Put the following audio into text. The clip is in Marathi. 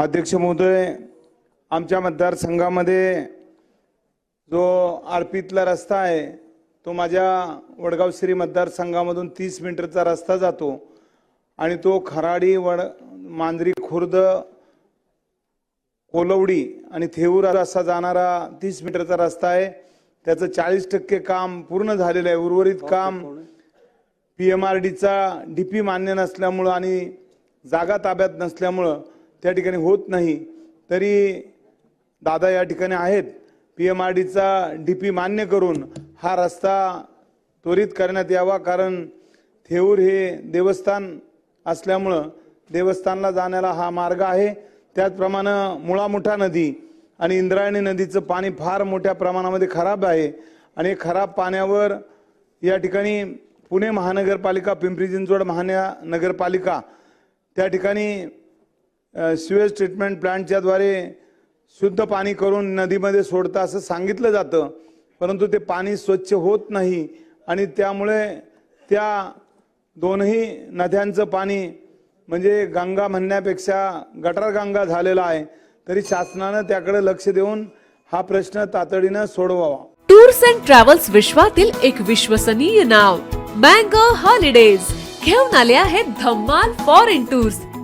अध्यक्ष महोदय आमच्या मतदारसंघामध्ये जो आळपीतला रस्ता आहे तो माझ्या वडगाव श्री मतदारसंघामधून तीस मीटरचा रस्ता जातो आणि तो खराडी वड मांजरी खुर्द कोलवडी आणि थेऊर असा जाणारा तीस मीटरचा रस्ता आहे. त्याचं चाळीस टक्के काम पूर्ण झालेलं आहे. उर्वरित काम पी एम आर डीचा डी पी मान्य नसल्यामुळं आणि जागा ताब्यात नसल्यामुळं त्या ठिकाणी होत नाही. तरी दादा या ठिकाणी आहेत. पी एम आर डीचा डी पी मान्य करून हा रस्ता त्वरित करण्यात यावा कारण थेऊर हे देवस्थान असल्यामुळं देवस्थानला जाण्याला हा मार्ग आहे. त्याचप्रमाणे मुळामुठा नदी आणि इंद्रायणी नदीचं पाणी फार मोठ्या प्रमाणामध्ये खराब आहे आणि खराब पाण्यावर या ठिकाणी पुणे महानगरपालिका पिंपरी चिंचवड महानगरपालिका त्या ठिकाणी सिवेज ट्रीटमेंट प्लांटच्याद्वारे शुद्ध पाणी करून नदीमध्ये सोडतं असं सांगितलं जातं. परंतु ते पाणी स्वच्छ होत नाही आणि त्यामुळे त्या दोनही नद्यांचं पाणी म्हणजे गंगा म्हणण्यापेक्षा गटार गंगा झालेला आहे. तरी शासनानं त्याकडे लक्ष देऊन हा प्रश्न तातडीनं सोडवावा. टूर्स अँड ट्रॅव्हल्स विश्वातील एक विश्वसनीय नाव मँगो हॉलिडेज. घेऊन आले आहेत धम्माल फॉरेन टूर्स.